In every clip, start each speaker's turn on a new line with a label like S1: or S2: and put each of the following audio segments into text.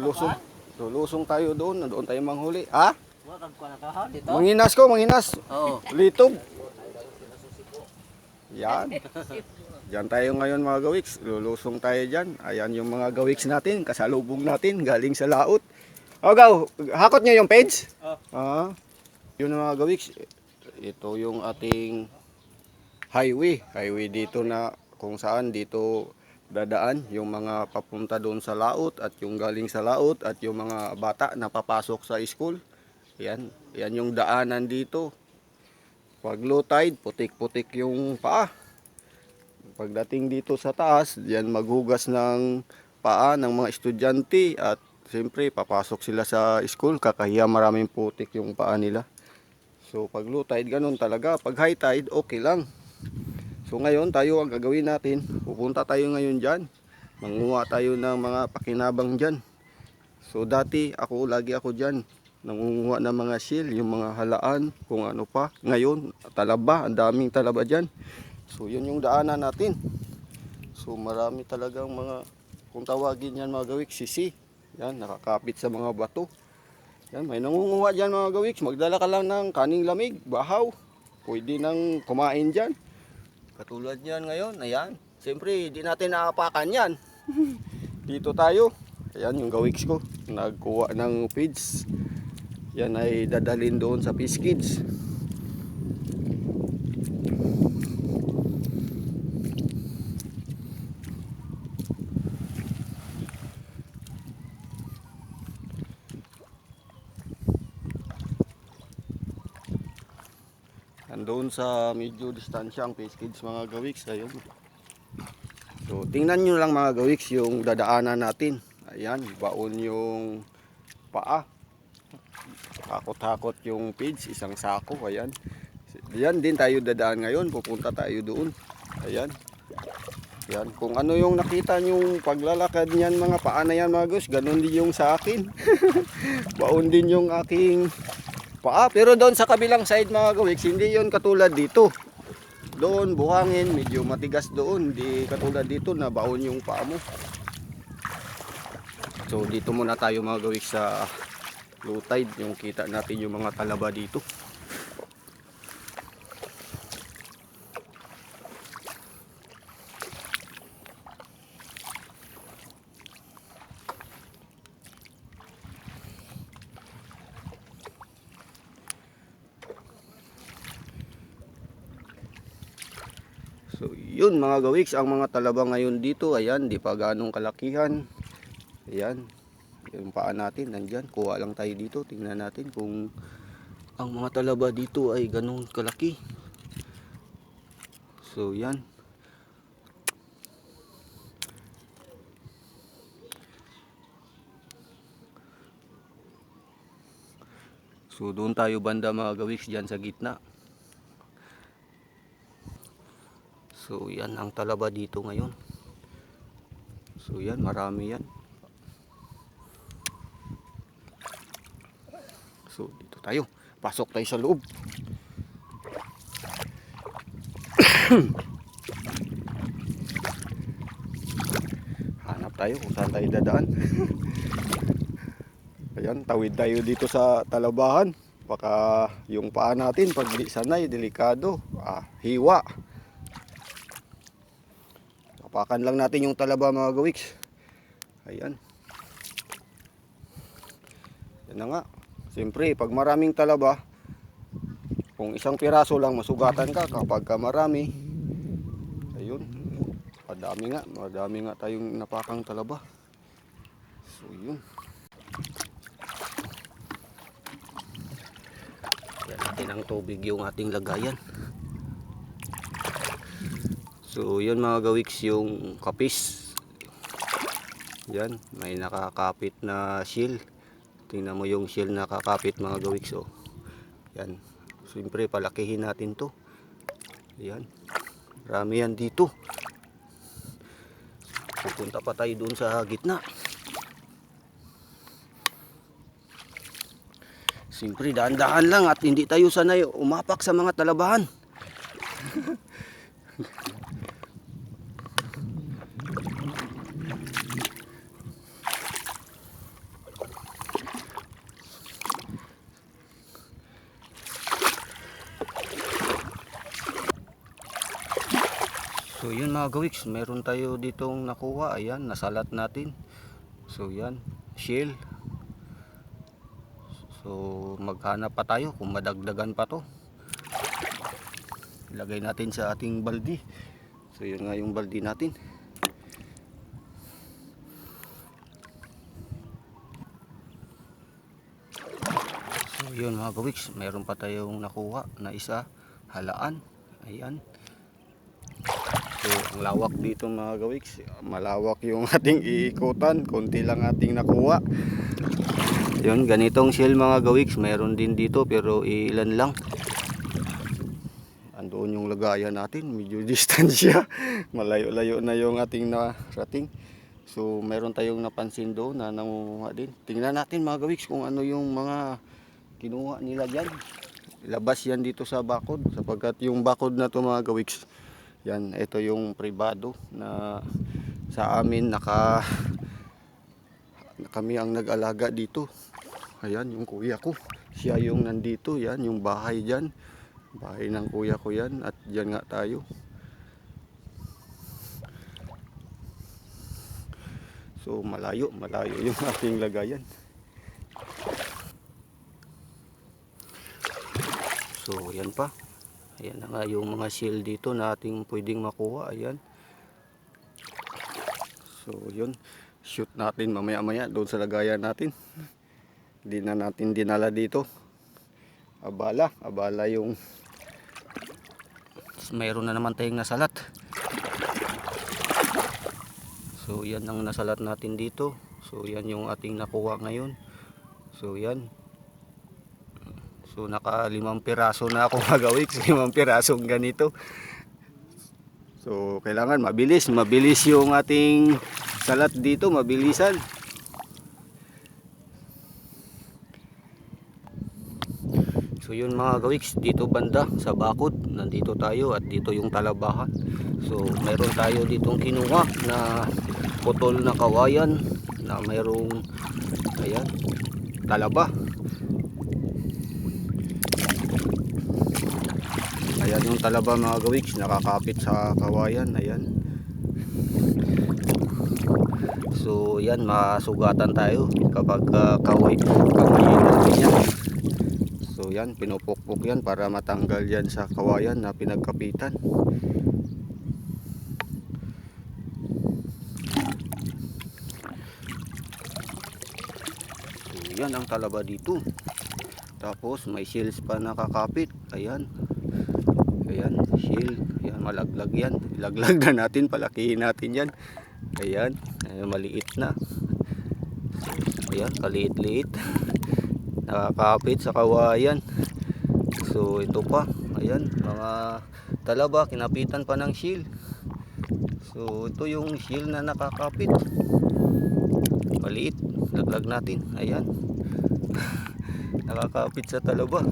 S1: lulusong. Lulusong tayo doon, doon tayo manghuli. Ha? Manghinas ko, manghinas.
S2: Oo.
S1: Litob. Yan. Diyan tayo ngayon mga gawiks. Lulusong tayo dyan. Ayan yung mga gawiks natin. Kasalubong natin. Galing sa laot. O gaw, hakot nyo yung page?
S2: Oh.
S1: Ah. Yun mga gawiks. Ito yung ating highway. Highway dito na kung saan dito dadaan yung mga papunta doon sa laot at yung galing sa laot at yung mga bata na papasok sa school. Yan, yan yung daanan dito. Pag low tide, putik-putik yung paa. Pagdating dito sa taas, yan maghugas ng paa ng mga estudyante at siyempre papasok sila sa school, kakahiya maraming putik yung paa nila. So pag low tide, ganun talaga. Pag high tide, okay lang. So ngayon, tayo ang gagawin natin. Pupunta tayo ngayon dyan. Manguha tayo ng mga pakinabang dyan. So dati, ako, lagi ako dyan. Nangunguha ng mga shell, yung mga halaan, kung ano pa. Ngayon, talaba, ang daming talaba dyan. So yun yung daanan natin. So marami talagang mga, kung tawagin yan mga gawik, sisi. Yan, nakakapit sa mga bato. Yan, may nangunguha dyan mga gawiks. Magdala ka lang ng kaning lamig, bahaw. Pwede nang kumain dyan. Katulad niyan ngayon, ayan. Siyempre, di natin naapakan yan. Dito tayo. Ayan yung gawiks ko. Nagkuha ng feeds. Yan ay dadalhin doon sa Fish Kids. Sa medyo distansya ang Fish Kids mga gawiks. Ayun. So, tingnan nyo lang mga gawiks yung dadaanan natin. Ayan, baon yung paa. Takot-takot yung page, isang sako. Ayan. Diyan din tayo dadaan ngayon. Pupunta tayo doon. Ayan. Yan, kung ano yung nakita yung paglalakad niyan mga paa na yan mga guys, ganun din yung sa akin. baon din yung aking paa. Pero doon sa kabilang side mga gawiks, hindi yon katulad dito. Doon, buhangin, medyo matigas doon. Hindi katulad dito na baon yung paa mo. So dito muna tayo mga gawiks sa low tide. Yung kita natin yung mga talaba dito. So yun mga gawiks, ang mga talaba ngayon dito, ayan, di pa ganong kalakihan. Ayan, yung paa natin, nandyan, kuha lang tayo dito, tingnan natin kung ang mga talaba dito ay ganong kalaki. So yan. So doon tayo banda mga gawiks dyan sa gitna. So yan ang talaba dito ngayon. So yan marami yan. So dito tayo. Pasok tayo sa loob. Hanap tayo kung saan tayo dadaan. Ayan, tawid tayo dito sa talabahan. Baka yung paa natin pag di sanay, delikado. Ah, hiwa. Tapakan lang natin yung talaba mga gawiks. Ayan. Yan na nga. Siyempre, pag maraming talaba, kung isang piraso lang masugatan ka kapag ka marami. Ayun. Madami nga, madami nga tayong napakang talaba. So yun. Yan natin ang tubig yung ating lagayan. So, yun mga gawiks yung kapis. Yan, may nakakapit na shield. Tingnan mo yung shield na kakapit mga gawiks. Oh. Yan. Siyempre, palakihin natin to. Yan. Marami yan dito. Pupunta pa tayo dun sa gitna. Siyempre, daan-daan lang at hindi tayo sanay umapak sa mga talabahan. So yun mga gawiks, meron tayo ditong nakuha. Ayan, nasalat natin. So yan, shell. So maghanap pa tayo kung madagdagan pa to. Ilagay natin sa ating baldi. So yun nga yung baldi natin. So yun mga gawiks, meron pa tayong nakuha na isa, halaan. Ayan. So, ang lawak dito mga gawiks. Malawak yung ating iikutan. Kunti lang ating nakuha. Yun, ganitong shell mga gawiks. Meron din dito pero ilan lang. Andoon yung lagayan natin. Medyo distansya. Malayo-layo na yung ating narating. So, meron tayong napansin doon na nangunguha din. Tingnan natin mga gawiks kung ano yung mga kinuha nila dyan. Ilabas yan dito sa bakod. Sapagkat yung bakod na to mga gawiks. Yan, ito yung privado na sa amin naka kami ang nag-alaga dito. Ayan, yung kuya ko. Siya yung nandito. Yan, yung bahay dyan. Bahay ng kuya ko yan. At dyan nga tayo. So, malayo. Malayo yung ating lagayan. So, yan pa. Ayan na nga yung mga seal dito na ating pwedeng makuha. Ayan. So, yun. Shoot natin mamaya-maya doon sa lagayan natin. Hindi na natin dinala dito. Abala. Abala yung mayroon na naman tayong nasalat. So, yan ang nasalat natin dito. So, yan yung ating nakuha ngayon. So, yan. So naka limang piraso na ako magawiks, limang pirasong ganito. So kailangan mabilis, mabilis yung ating salat dito, mabilisan. So yun mga gawiks, dito banda sa bakod, nandito tayo at dito yung talabahan. So meron tayo ditong kinuha na putol na kawayan na mayroong ayan, talaba. Ayan yung talaba mga gawiks, nakakapit sa kawayan. Ayan. So yan, masugatan tayo kapag uh, kaway, kaway. So yan, pinupukpok yan para matanggal yan sa kawayan na pinagkapitan. Yan ang talaba dito. Tapos may shells pa nakakapit. Ayan. Shield. Ayan, malaglag yan. Ilaglag na natin, palakihin natin yan. Ayan, ayan maliit na. Ayan, kaliit-liit. Nakakapit sa kawayan. So, ito pa. Ayan, mga talaba, kinapitan pa ng shield. So, ito yung shield na nakakapit. Maliit. Laglag natin. Ayan. Nakakapit sa talaba.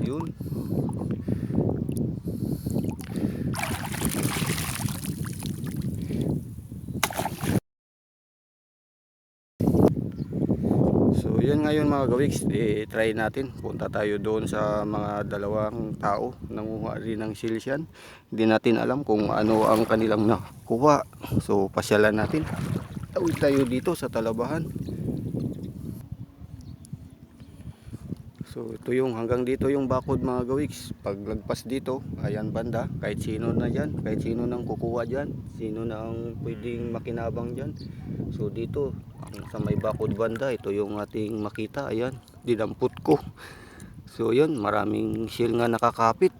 S1: Yun. Yan ngayon mga gawiks, i-try natin. Punta tayo doon sa mga dalawang tao. Nanguha rin ng sales yan. Hindi natin alam kung ano ang kanilang nakuha. So pasyalan natin. Tawid tayo dito sa talabahan. So ito yung hanggang dito yung bakod mga gawiks. Pag lagpas dito, ayan banda, kahit sino na dyan, kahit sino nang kukuha dyan, sino na ang pwedeng makinabang dyan. So dito, sa may bakod banda, ito yung ating makita, ayan, dinampot ko. So yun, maraming shell nga nakakapit.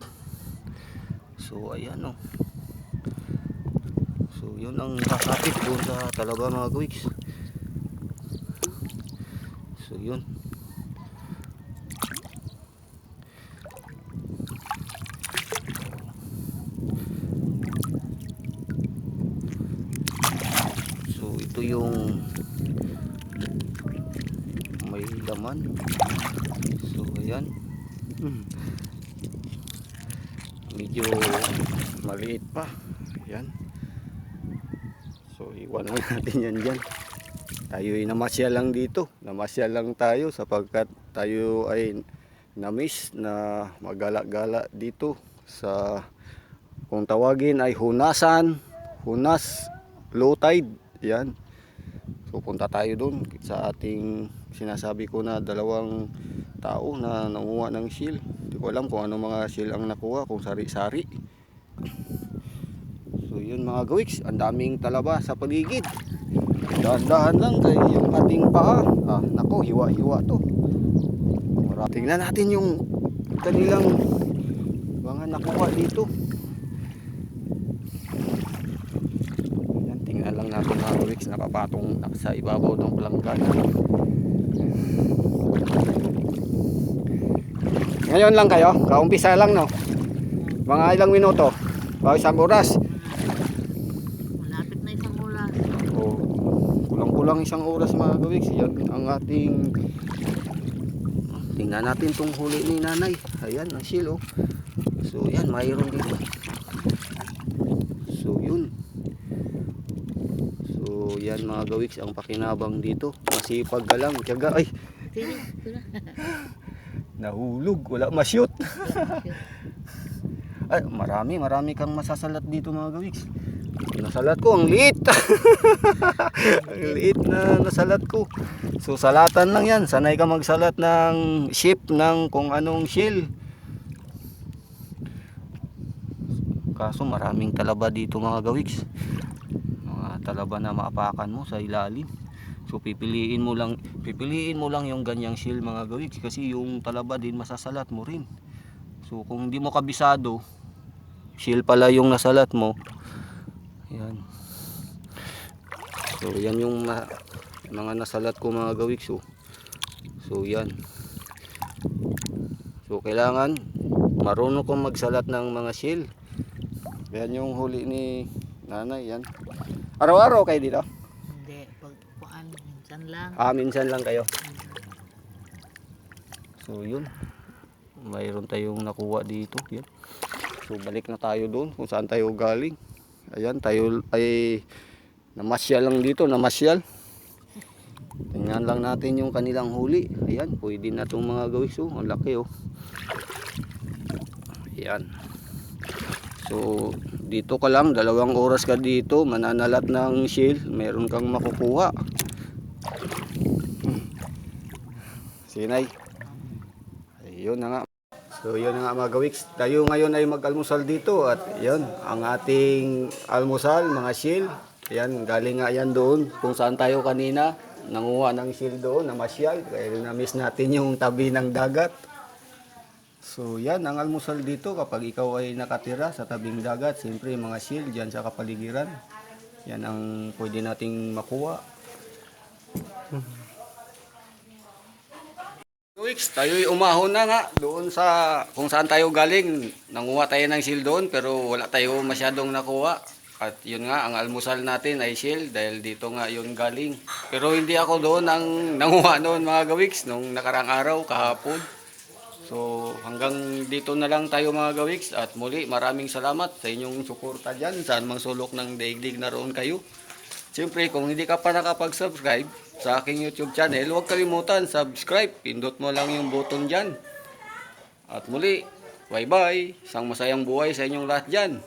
S1: So ayan oh. So yun ang nakakapit doon sa talaba mga gawiks. So yun. Ito yung may laman. So ayan. Hmm. Medyo maliit pa. Ayan. So iwan lang natin yan dyan. Tayo ay namasya lang dito. Namasya lang tayo sapagkat tayo ay na-miss na magala-gala dito sa Kung tawagin ay hunasan, hunas, low tide. Yan. So punta tayo doon sa ating sinasabi ko na dalawang tao na nanguha ng shield. Hindi ko alam kung ano mga shield ang nakuha, kung sari-sari. So yun mga gawiks, ang daming talaba sa paligid. Dahan-dahan lang kay yung ating paa. Ah, nako, hiwa-hiwa to. Tingnan natin yung kanilang mga nakuha dito. Yan, tingnan lang natin mga nakapatong sa ibabaw ng pelanggan. Ngayon lang kayo, kaumpisa lang no. Mga ilang minuto, o isang oras.
S2: Malapit na isang oras.
S1: O, kulang-kulang isang oras mga gawiks. Yan ang ating tingnan natin tong huli ni nanay. Ayan, ang silo. So yan, mayroon dito. So yun. So yan mga gawiks ang pakinabang dito. Masipag ka lang, tiyaga. Ay, nahulog. Wala ma-shoot. Ay, marami, marami kang masasalat dito mga gawiks. Nasalat ko, ang liit. ang liit na nasalat ko. So, salatan lang yan. Sanay ka magsalat ng ship ng kung anong shell. Kaso maraming talaba dito mga gawiks. Talaba na maapakan mo sa ilalim. So pipiliin mo lang pipiliin mo lang yung ganyang shell mga gawiks kasi yung talaba din masasalat mo rin. So kung hindi mo kabisado, shell pala yung nasalat mo. Yan. So yan yung ma- mga nasalat ko mga gawiks. So, so yan. So kailangan marunong kong magsalat ng mga shell. Yan yung huli ni nanay yan. Araw-araw kayo dito?
S2: Hindi, pag kuan, minsan lang.
S1: Ah, minsan lang kayo. So, yun. Mayroon tayong nakuha dito. Yan. So, balik na tayo doon kung saan tayo galing. Ayan, tayo ay namasyal lang dito, namasyal. Tingnan lang natin yung kanilang huli. Ayan, pwede na itong mga gawis. Oh, ang laki oh. Ayan. So, dito ka lang, dalawang oras ka dito, mananalat ng shell, meron kang makukuha. Sinay. Ayun na nga. So yun na nga mga gawiks. Tayo ngayon ay mag-almusal dito at yun, ang ating almusal, mga shield. Yan, galing nga yan doon kung saan tayo kanina. Nanguha ng shield doon, namasyal. Kaya na-miss natin yung tabi ng dagat. So yan, ang almusal dito kapag ikaw ay nakatira sa tabing dagat, siyempre mga shield dyan sa kapaligiran. Yan ang pwede nating makuha. Weeks, tayo'y umahon na nga doon sa kung saan tayo galing. Nanguha tayo ng shield doon pero wala tayo masyadong nakuha. At yun nga, ang almusal natin ay shield dahil dito nga yun galing. Pero hindi ako doon ang nanguha noon mga gawiks nung nakarang araw, kahapon. So hanggang dito na lang tayo mga gawiks at muli maraming salamat sa inyong suporta dyan. Saan mang sulok ng daigdig na roon kayo. Siyempre, kung hindi ka pa nakapag-subscribe sa aking YouTube channel, huwag kalimutan, subscribe. Pindot mo lang yung button dyan. At muli, bye-bye. Isang masayang buhay sa inyong lahat dyan.